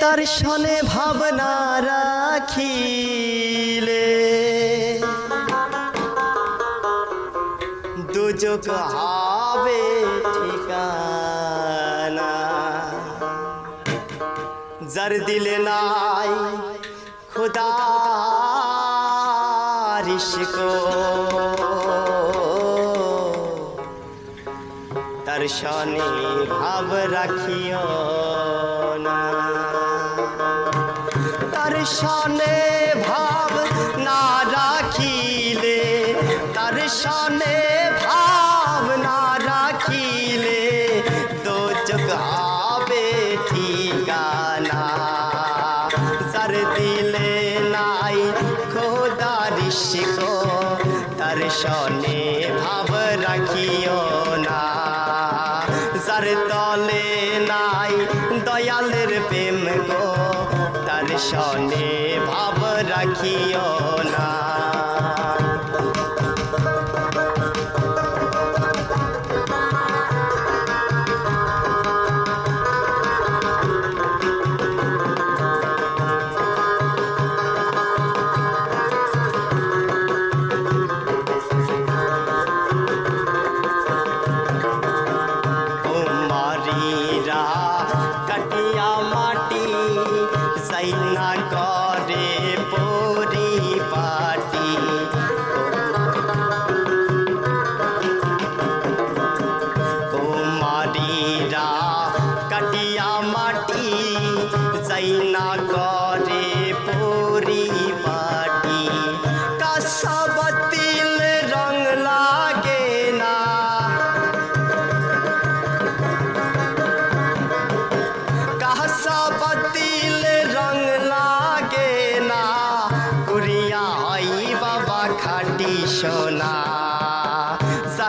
তার সনে ভাবনা রাখিলে। দুযোগ হবে ঠিকানা। যার দিলে নাই খুদা রিশকো তার শনি ভাব রাখিও। তার শনে ভাব না রাখিলে তার শনে ভাব না রাখিলে, দো চোখ হবে ঠিকানা। যার দিলে নাই খোদা ঋষিকো তার শনে ভাব রাখিও না। যার তার শনে ভাব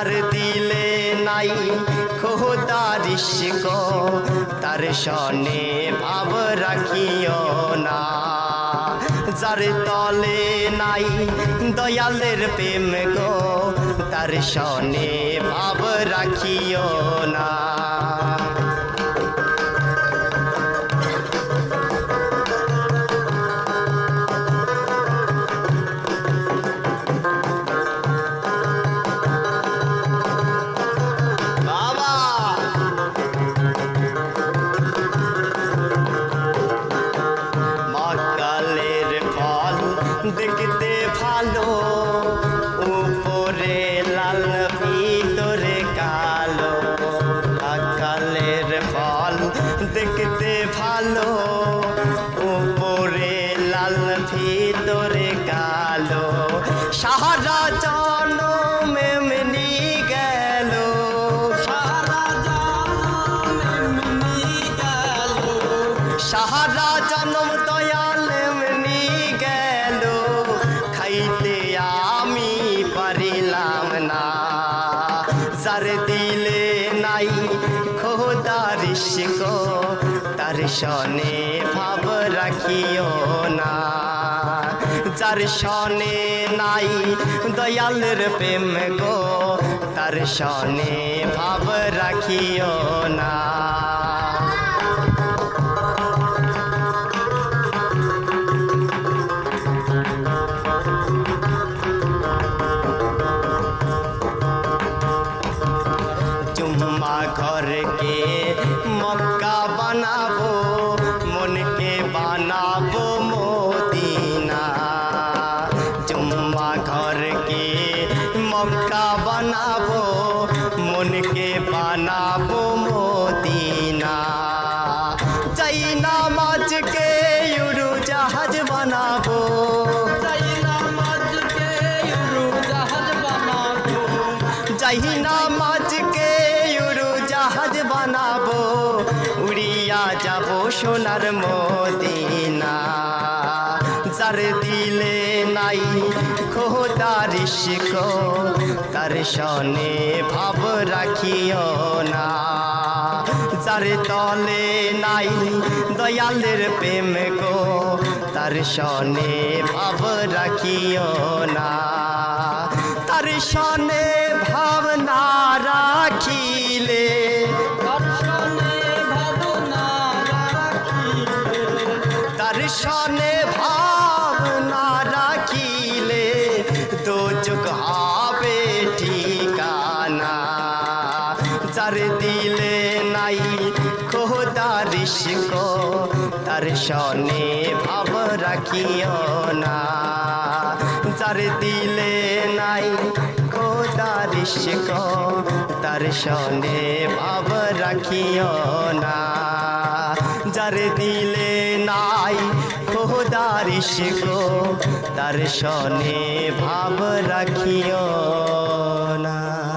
সার দিলে নাই খোদারিস তার সনে ভাব রাখিও না। যার তলে নাই দয়ালের প্রেম গো, তার সনে ভাব রাখিও না। ভিতরে কালো। সাহারা জনম এমনি গেল। সাহারা জনম দয়াল গেল। খাইতে আমি পারিলাম না। যার দিলে নাই খোদা ঋষিকো তার সনে ভাব রাখিও না। যার সনে নাই দয়ালের প্রেম গো, তার সনে ভাব রাখিও না। ঘরকে মক্কা বানাবো ঘরকে মক্কা বানাবো মনকে বানাবো মোদিনা। চাই নামাজকে উড়ু জাহাজ বানাবো। চাই নামাজকে উড়ু জাহাজ বানাবো। উড়িয়া যাব সোনার মদিনা। যার দিলে নাই ঋষিকো তার সনে ভাব রাখিও না। যার তলে নাই দয়ালের প্রেম গো, তার সনে ভাব রাখিও না। তার সনে ভাবনা রাখিলে যার সনে ভাব না যার দিলে নাই খোদারিস কো, তার সনে ভাব রাখিও না। যার দিলে নাই খোদারিস কো, তার সনে ভাব রাখিও না। যার দিলে নাই খোদারিস গো তার সনে ভাব রাখিও না।